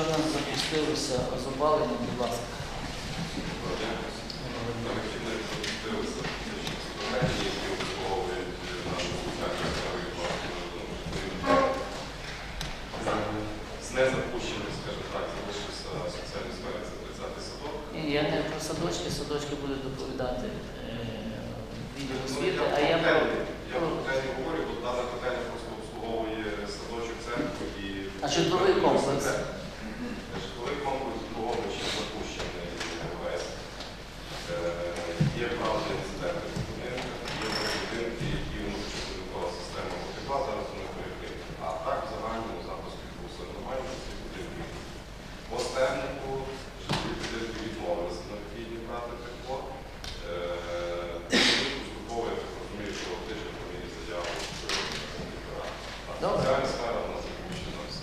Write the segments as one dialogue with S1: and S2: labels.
S1: в нас запустилося з будь ласка.
S2: З незапущеним, скажімо так, залишився соціальна сфера, це 30 садок.
S1: Я не про садочки, садочки будуть доповідати е,
S2: Ну,
S1: освіти, а я
S2: про
S1: про.
S2: котельні. Я про котельні говорю, бо дана котельня просто обслуговує садочок церкву і...
S1: А житловий комплекс?
S2: Житловий комплекс в другому ще запущений ВС. Е, Є правда інциденти в будинках, є будинки, які внутрішньо система потекла, зараз вони перекриті. А так в загальному запуск відбувся нормально, всі будинки. По стернику житлові будинки відмовилися необхідні брати тепло. Е, Поступово, я так розумію, що тиждень помірі заяву. А
S1: Добре.
S2: соціальна сфера у нас запущена все.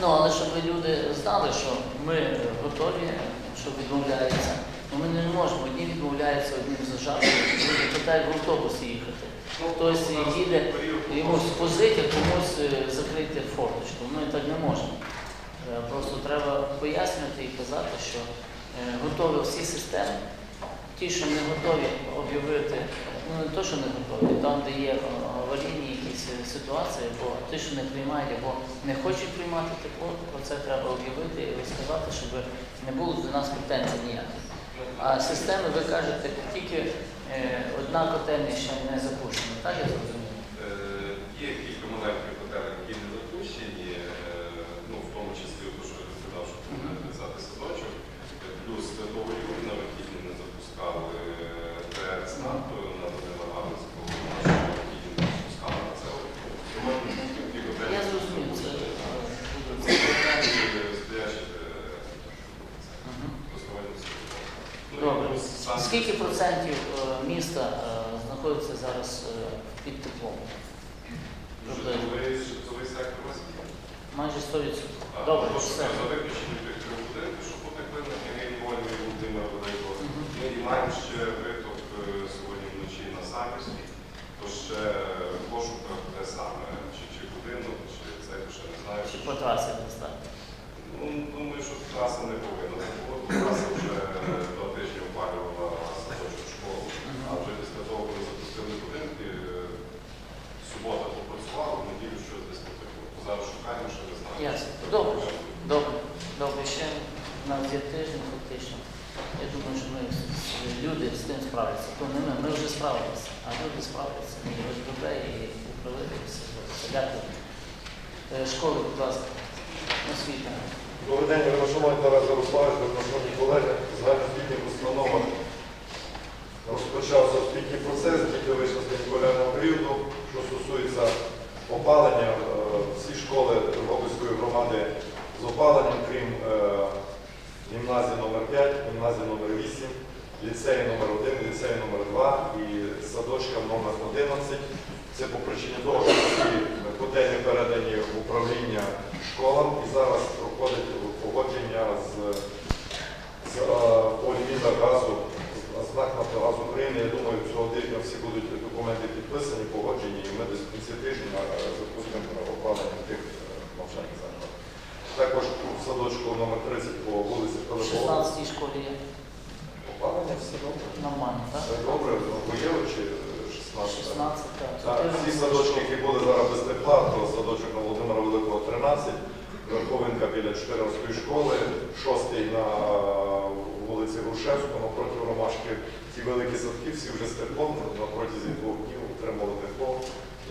S1: Ну, але щоб люди знали, що ми готові, що відмовляються. Ну, ми не можемо. Одні відмовляються, одні зажати, люди питають в автобусі їхати. Хтось їде, Йомусь позити, комусь е, закрити форточку. Ми так не можемо. Е, Просто треба пояснювати і казати, що е, готові всі системи. Ті, що не готові об'явити, ну не то, що не готові, там, де є е, аварійні якісь е, ситуації, або ті, що не приймають, або не хочуть приймати тепло, про це треба об'явити і розказати, щоб не було до нас претензій ніяких. А системи, ви кажете, тільки е, одна котельня ще не запущена. Так я зрозумів?
S2: Е, Є кілька маленьких котелень, які не запущені, е, ну, в тому числі, те, що я сказав, що це
S1: Мгм.
S2: 30 садочок, Е, плюс того рівня, які не запускали ТРЦ НАТО на Данила Галицького, нашого які не запускали на це. Сьогодні ті котельні,
S1: Я зрозумів, це
S2: запущені.
S1: е,
S2: Це
S1: буде.
S2: котельні, стоячі, е,
S1: Мгм.
S2: основні садочки. Ну, і
S1: Добре.
S2: плюс сам-
S1: Скільки процентів е, міста е, знаходиться зараз е, під теплом?
S2: Житловий житловий сектор у вас є?
S1: Майже 100%.
S2: А,
S1: Добре,
S2: то, що
S1: все.
S2: За виключенням тих трьох будинків, що потекли на княгині Вольної Володимира Великого. Ми маємо ще виток е, сьогодні вночі на Самівській, то ще в пошуках те саме, чи, чи будинок, чи це, то ще не знаю.
S1: Чи по трасі достатньо?
S2: Ну, думаю, що траса не повинна. бути, бо Траса вже опалювала садочок школу. А вже після того, коли запустили будинки, е, субота попрацювала, в неділю щось десь потекло. Зараз шукаємо, ще не знаю.
S1: Ясно. Добре. Добре, добре, ще у нас є тиждень фактично. Я думаю, що ми люди з тим справляться. То не ми, ми вже справилися, а люди справляться. І ОСББ, і управління, все. Дякую. Е, Школи, будь ласка, освіта.
S3: Добрий день, Ромашовий Тарас Ярославович, шановні колеги. Загальноосвітніх установах розпочався освітній процес, діти вийшли з канікулярного періоду. Що стосується опалення, е, всі школи Тернопільської громади з опаленням, крім е, гімназії номер 5 гімназії номер 8 ліцеї номер 1 ліцеї номер 2 і садочка номер 11 Це по причині того, що ці котельні передані в управління школам і зараз проходить погодження з, з е, газу, з НАК «Нафтогаз України. Я думаю, цього тижня всі будуть документи підписані, погоджені, і ми десь в кінці тижня е, запустимо опалення тих е, навчальних закладів. Також у садочку номер 30 по вулиці Пилипова.
S1: 16 школі є
S3: Опалення все добре.
S1: нормально, так?
S3: Все добре, Воєвич чи 16?
S1: 16, так.
S3: Всі садочки, які були зараз без тепла, то садочок на Володимира Великого 13, Верховинка біля 14 школи, 6 на вулиці Грушевського, напроти Ромашки. Ті великі садки, всі вже з теплом, на протязі двох днів отримали тепло.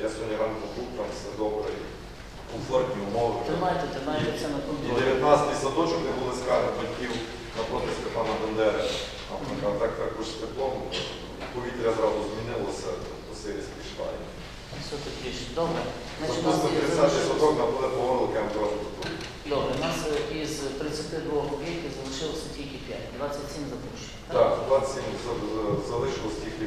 S3: Я сьогодні ранку був, там все добре, комфортні умови.
S1: Тримайте, тримайте це на
S3: І
S1: контролі.
S3: 19 садочок, де були скарги батьків напроти Степана Бендери. Така так також з теплом, повітря зразу змінилося, посилість пішла.
S1: Все таки ж. Добре. Значить, у нас є
S3: 30
S1: залишилось-
S3: на буде по горликам одразу тут.
S1: Добре, у нас е, із 32 об'єктів залишилося тільки 5, 27 запущені.
S3: Так, 27 за- за- залишилось тільки,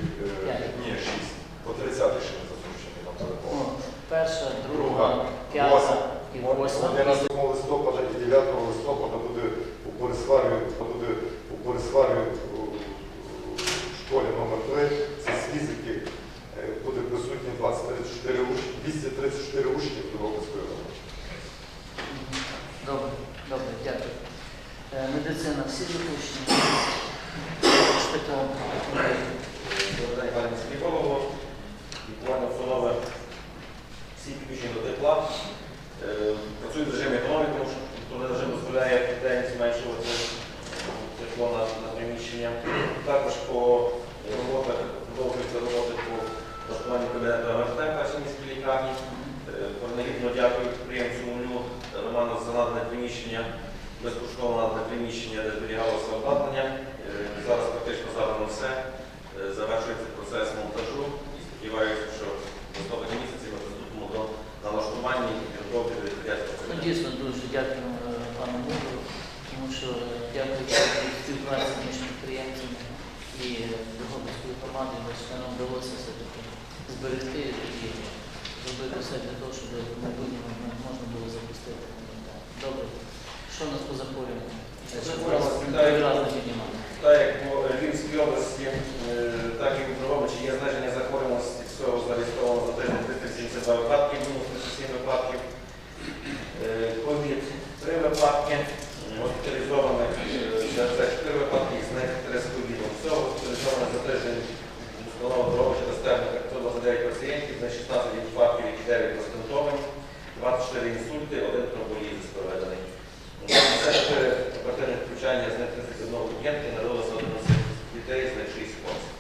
S3: е, ні, 6. По 30 ще не запущені на телефон.
S1: перша, друга,
S3: Друга,
S1: п'ята
S3: восьма.
S1: і восьма.
S3: 11 листопада і 9 листопада буде у Борисварі, буде у Борисварі у школі номер 3 234 учнів Європейської ради.
S1: Добре, добре, дякую.
S4: Е, медицина всі запущені. Зараз практично задано все. Е, Завершується процес монтажу і сподіваюся, що в листопаді місяці ми приступимо до налаштування і підготовки до відкриття
S1: Ну, дійсно дуже дякую е, пану Муру, тому що дякуючи співпраці між підприємцями і Дрогобицькою громадою, нам вдалося все-таки зберегти і зробити все для того, щоб в майбутньому можна було запустити. Добре. Що у нас по захворюванню?
S4: Захворювання Так як по Львівській області, е, так і в Дрогобичі є зниження захворюваності всього зареєстровано за тиждень 372 випадки, мінус 37 випадків. Е, Ковід 3 випадки, госпіталізованих е, це 4 випадки, з них 3 з ковідом. Всього госпіталізовано за тиждень установа Дрогобича та Стерника 529 пацієнтів, з них 16 випадків, які 9 розтентовані, 24 інсульти, 1 тромболізис проведений. 54 оперативних включання, з них 31 клієнтки, народилося 11 дітей, з них 6 хлопців.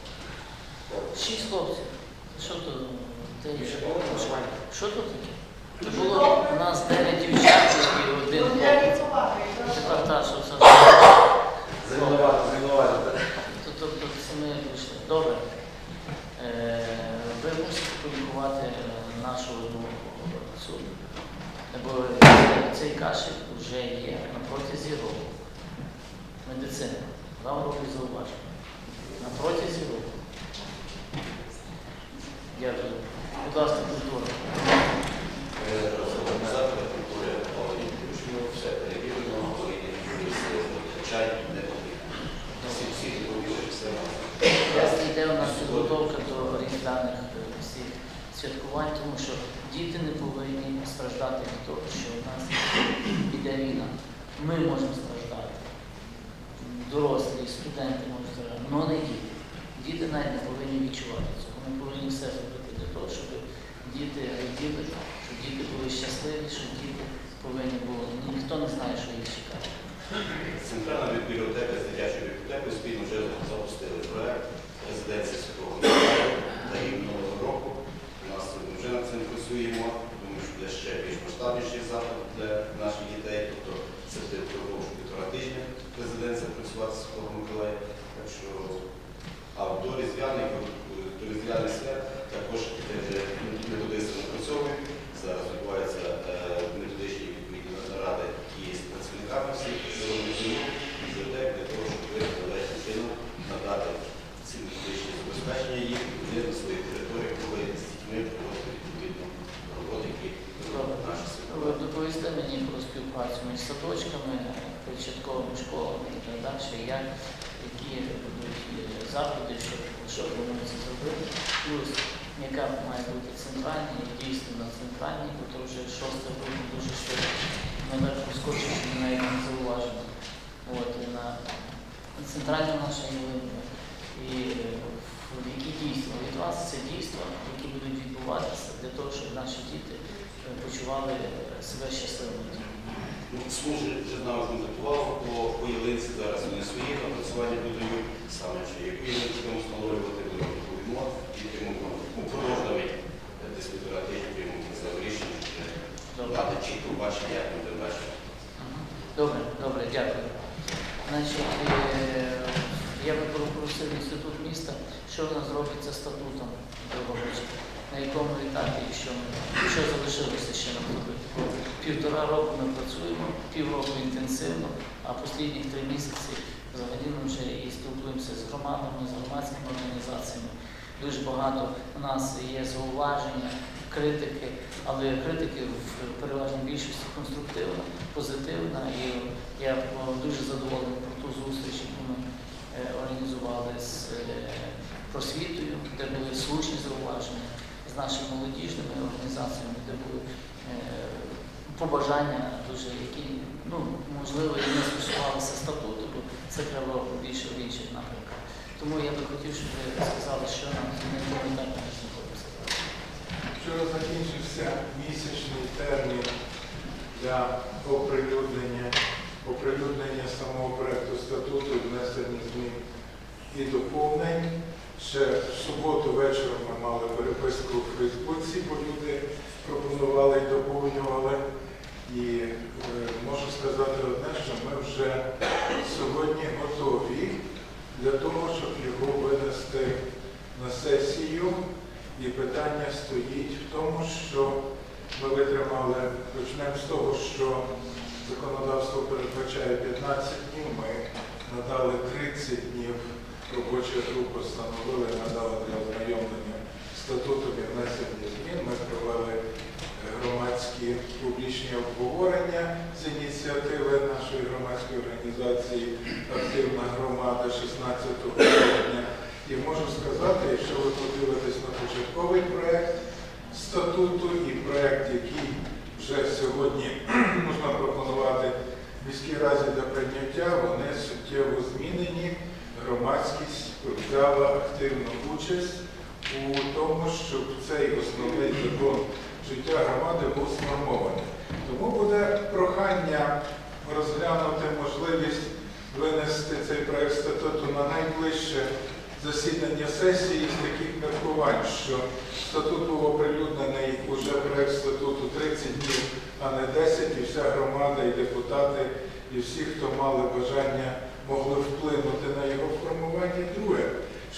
S1: Шість хлопців. Що тут? Ти-
S4: Більше половини нормально.
S1: Що тут таке? Це було у нас 9 дівчат і один хлопець. Тепер та, що все.
S4: Звинувати, звинувати.
S1: Тобто тобто ми вийшли. Добре. Е, Ви мусите публікувати е, нашу одну цю. Бо цей кашель вже є на протязі року. Медицина. Вам роблять зауваження. На протязі року. Дякую. Будь ласка, культура.
S5: Організатори культури включено все перевірено, повинні всі не потрібно. Всі всі відповіли, все
S1: Ясно, йде у нас підготовка до різдвяних е, всіх святкувань, тому що діти не повинні страждати від того, що у нас іде війна. Ми можемо страждати, дорослі, студенти можуть страждати, але не діти. Діти навіть не повинні відчувати цього. Ми повинні все зробити для того, щоб діти раділи, щоб діти були щасливі, щоб діти повинні були. Ніхто не знає, що їх чекає.
S5: Центральна бібліотека з дитячою бібліотекою спільно вже запустили проект резиденції Святого Миколая та їм нового року. У нас ми вже над цим працюємо, думаю, що буде ще більш масштабніший заход для наших дітей. Тобто це буде впродовж півтора тижня резиденція працювати з Святого Миколая. Так що а до різдвяних до різдвяних свят також е, вже методисти напрацьовують. Зараз відбуваються е, методичні відповідні наради із працівниками всіх бібліотек для того, щоб належним чином надати ці методичні забезпечення їх вони на своїй території проводити з святого.
S1: мені про співпрацю між садочками, початковими школами і так далі, як, які будуть е, заходи, що, планується зробити, плюс яка має бути центральна, і дійсно на бо то вже шоста група дуже швидко. Ми так поскочили, ми навіть не зауважимо. От, на, на центральна наша ялинка. І е, які дійства від вас це дійства, які будуть відбуватися для того, щоб наші діти е, почували е, себе щасливими.
S5: Ну, Служи вже з нами контактували по, ялинці, зараз вони свої напрацювання додають, саме чи яку ялинку будемо встановлювати, будемо відповідно, і тому е, десь півтора тижня приймемо рішення, дати чітко бачення, як будемо далі.
S1: Добре, добре, дякую. Значить, е, я би попросив інститут міста, що в нас зробиться статутом Дрогобича, на якому етапі і що, що залишилося ще нам зробити. Півтора року ми працюємо, півроку інтенсивно, а останні три місяці взагалі ми вже і спілкуємося з громадами, з громадськими організаціями. Дуже багато у нас є зауваження, критики, але критики в переважній більшості конструктивна, позитивна. І я дуже задоволений про ту зустріч, яку ми е, організували е, просвітою, де були слушні зауваження, з нашими молодіжними організаціями, де були е, побажання дуже, які, ну, можливо, і не стосувалися статуту, бо це треба більше в інших напрямках. Тому я би хотів, щоб ви сказали, що нам не коментарно знаходимося.
S6: Вчора закінчився місячний термін для оприлюднення, оприлюднення самого проекту статуту, і внесення змін і доповнень. Ще в суботу вечором ми мали переписку у Фейсбуці, бо люди пропонували і доповнювали. І е, можу сказати одне, що ми вже сьогодні готові для того, щоб його винести на сесію. І питання стоїть в тому, що ми витримали, почнемо з того, що законодавство передбачає 15 днів, ми надали 30 днів, робоча група встановили, надали для ознайомлення статутом і внесення змін. Ми провели е, громадські публічні обговорення з ініціативи нашої громадської організації Активна громада 16 грудня. І можу сказати, якщо ви подивитесь на початковий проект статуту і проект, який вже сьогодні можна пропонувати міській разі для прийняття, вони суттєво змінені. Громадськість взяла активну участь у тому, щоб цей основний закон життя громади був сформований. Тому буде прохання розглянути можливість винести цей проект статуту на найближче засідання сесії з таких міркувань, що статут був оприлюднений уже проект статуту 30 днів, а не 10, і вся громада, і депутати, і всі, хто мали бажання, могли вплинути на його формування. Друге,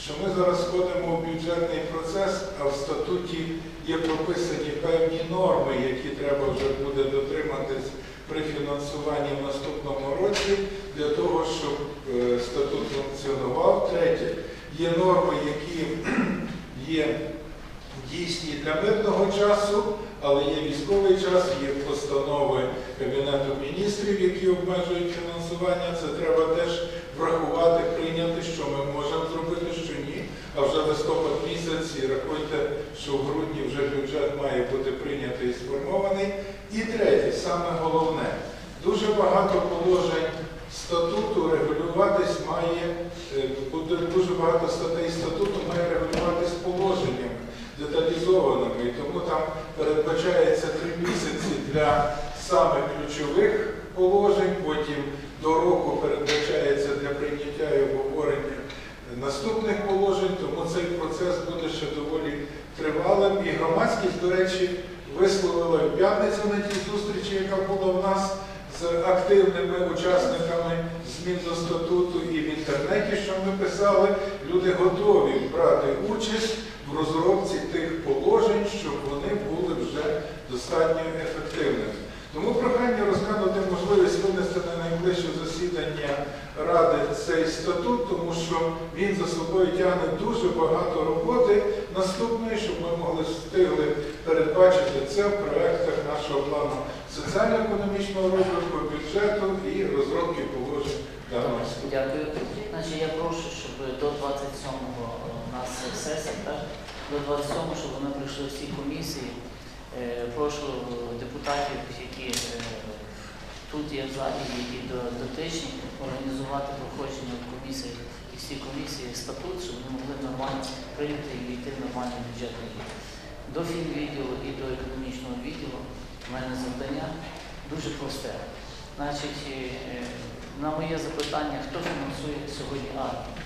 S6: що ми зараз входимо в бюджетний процес, а в статуті є прописані певні норми, які треба вже буде дотриматись при фінансуванні в наступному році для того, щоб е, статут функціонував. Третє, є норми, які є дійсні для мирного часу, але є військовий час, є постанови Кабінету міністрів, які обмежують фінансування. Це треба теж врахувати, прийняти, що ми можемо зробити, що ні. А вже листопад місяць і рахуйте, що в грудні вже бюджет має бути прийнятий і сформований. І третє, саме головне, дуже багато положень статуту регулюватись має, е, буде дуже багато статей статуту має регулюватись положеннями деталізованими. Тому там передбачається три місяці для самих ключових положень, потім до року передбачається для прийняття і обговорення наступних положень, тому цей процес буде ще доволі тривалим. І громадськість, до речі, висловила в п'ятницю на тій зустрічі, яка була в нас з активними учасниками змін до статуту і в інтернеті, що ми писали, люди готові брати участь розробці тих положень, щоб вони були вже достатньо ефективними. Тому прохання розглянути можливість винести на найближче засідання Ради цей статут, тому що він за собою тягне дуже багато роботи наступної, щоб ми могли встигли передбачити це в проектах нашого плану соціально-економічного розвитку, бюджету і розробки положень даного.
S1: Дякую. Значить, я прошу, щоб до 27-го у нас сесія, так? До 27-го, щоб вони прийшли всі комісії. Е, Прошу депутатів, які е, тут є в залі, які дотичні, організувати проходження в комісіях і всі комісії статут, щоб ми могли нормально прийняти і війти в нормальний бюджетний рік. До фінвідділу і до економічного відділу в мене завдання дуже просте. Значить, е, на моє запитання, хто фінансує сьогодні армію?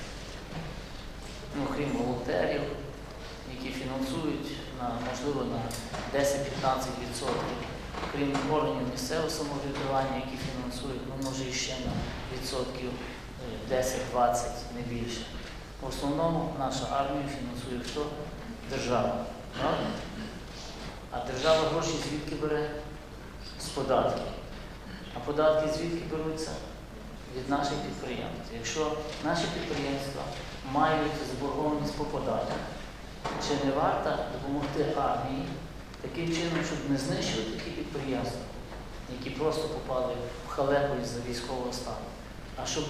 S1: Ну, крім волонтерів, які фінансують на, можливо, на 10-15%, крім органів місцевого самоврядування, які фінансують, ну, може, іще на відсотків е, 10-20, не більше. В основному наша армія фінансує хто? Держава. Правда? А держава гроші звідки бере? З податків. А податки звідки беруться? Від наших підприємств. Якщо наші підприємства мають заборгованість по податках, чи не варто допомогти армії таким чином, щоб не знищувати такі підприємства, які просто попали в халепу із-за військового стану, а щоб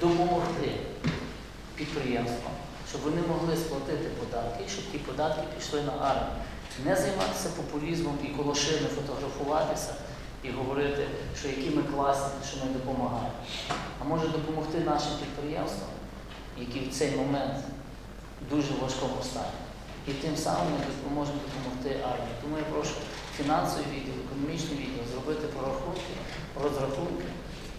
S1: допомогти підприємствам, щоб вони могли сплатити податки, щоб ті податки пішли на армію. Не займатися популізмом і коло шини фотографуватися і говорити, що які ми класні, що ми допомагаємо. А може допомогти нашим підприємствам, які в цей момент дуже важкому стані. І тим самим ми допоможемо допомогти армії. Тому я прошу фінансовий відділ, економічний відділ зробити порахунки, розрахунки,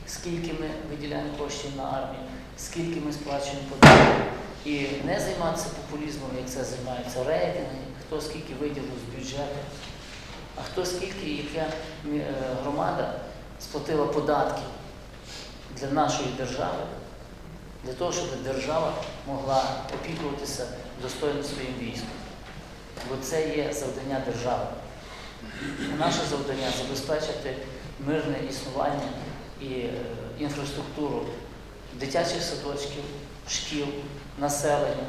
S1: скільки ми виділяємо коштів на армію, скільки ми сплачуємо податків. І не займатися популізмом, як це займаються рейтинги, хто скільки виділив з бюджету, а хто скільки, яка е, громада сплатила податків для нашої держави, для того, щоб держава могла опікуватися достойно своїм військом. Бо це є завдання держави. Наше завдання забезпечити мирне існування і е, інфраструктуру дитячих садочків, шкіл, населення,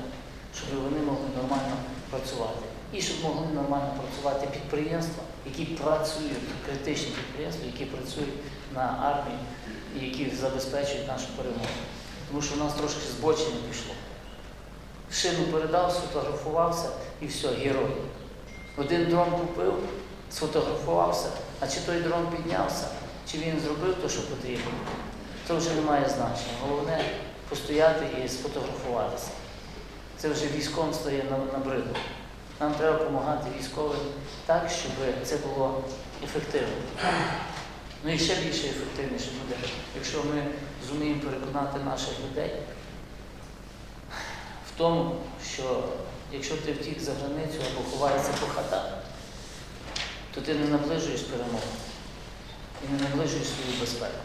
S1: щоб вони могли нормально працювати. І щоб могли нормально працювати підприємства, які працюють, критичні підприємства, які працюють на армії і які забезпечують нашу перемогу. Тому що в нас трошки збочення пішло. Шину передав, сфотографувався і все, герой. Один дрон купив, сфотографувався, а чи той дрон піднявся, чи він зробив те, що потрібно, це вже не має значення. Головне постояти і сфотографуватися. Це вже військом стає на- набридло. Нам треба допомагати військовим так, щоб це було ефективно. Ну і ще більше ефективніше буде, якщо ми зуміємо переконати наших людей в тому, що якщо ти втік за границю або ховаєшся по хатах, то ти не наближуєш перемогу і не наближуєш свою безпеку,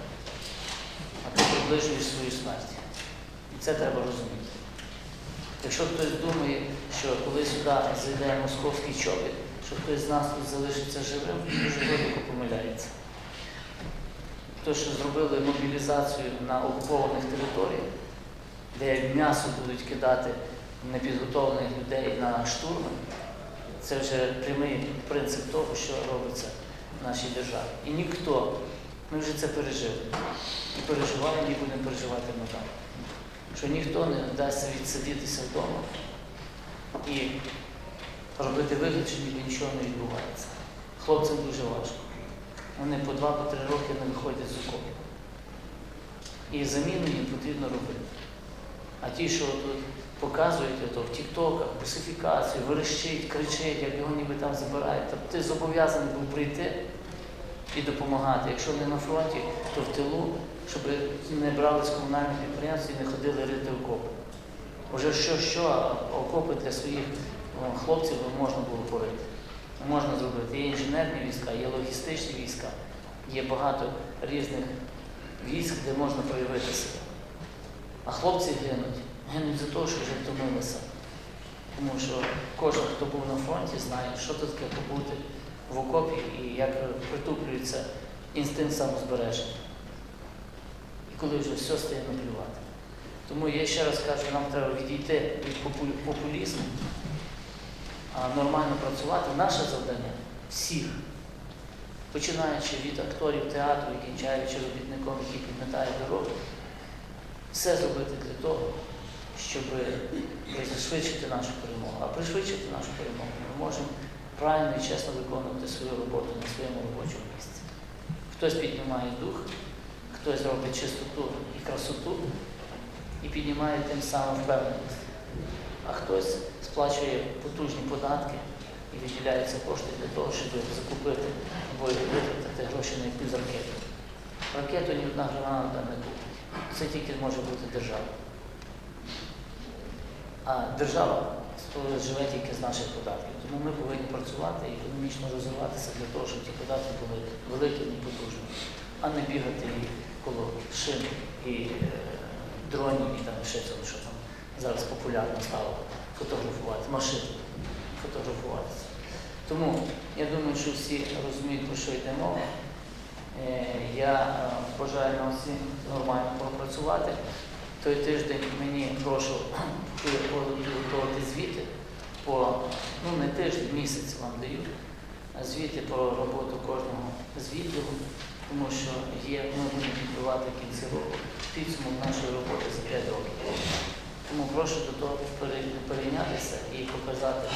S1: а ти приближуєш свою смерть. І це треба розуміти. Якщо хтось думає, що коли сюди зайде московський чобіт, що хтось з нас тут залишиться живим, дуже глибоко помиляється. То, що зробили мобілізацію на окупованих територіях, де м'ясо будуть кидати непідготовлених людей на штурми, це вже прямий принцип того, що робиться в нашій державі. І ніхто, ми вже це пережили. І переживаємо, і будемо переживати надалі. Що ніхто не вдасться відсидітися вдома і робити вигляд, що ніби нічого не відбувається. Хлопцям дуже важко. Вони по два-по три роки не виходять з окопу. І заміну їм потрібно робити. А ті, що тут показують ото в тіктоках, бусифікацію, верещить, кричить, як його ніби там забирають, то ти зобов'язаний був прийти і допомагати. Якщо не на фронті, то в тилу, щоб не брали з комунальних підприємств і не ходили рити окопи. Уже що-що, а окопи для своїх хлопців можна було порити. Можна зробити. Є інженерні війська, є логістичні війська, є багато різних військ, де можна проявити себе. А хлопці гинуть. Гинуть за те, що вже втомилися. Тому що кожен, хто був на фронті, знає, що це таке побути в окопі і як притуплюється інстинкт самозбереження. І коли вже все стає наплювати. Тому я ще раз кажу, нам треба відійти від популізму, а нормально працювати. Наше завдання всіх, починаючи від акторів театру і кінчаючи робітником, який підметає дорогу, все зробити для того, щоб пришвидшити нашу перемогу. А пришвидшити нашу перемогу ми можемо правильно і чесно виконувати свою роботу на своєму робочому місці. Хтось піднімає дух, хтось робить чистоту і красоту і піднімає тим самим впевненість. А хтось сплачує потужні податки і виділяються кошти для того, щоб закупити або витратити гроші на якусь ракету. Ракету ні одна громада не купить. Це тільки може бути держава. А держава живе тільки з наших податків. Тому ми повинні працювати і економічно розвиватися для того, щоб ті податки були великими і потужними, а не бігати і коло шин і е, дронів і там ще цього, що там зараз популярно стало фотографувати, машин фотографуватися. Тому я думаю, що всі розуміють, про що йде мова. Е, Я е, бажаю нам всім нормально попрацювати. Той тиждень мені прошу підготувати звіти по, ну не тиждень, місяць вам даю, звіти про роботу кожного з відділу, тому що є, ми будемо підбивати в кінці року підсумок нашої роботи за 5 років. Тому прошу до того пере- перейнятися і показати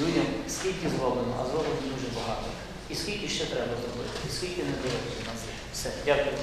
S1: людям, скільки зроблено, а зроблено дуже багато. І скільки ще треба зробити, і скільки не у нас. Все, дякую.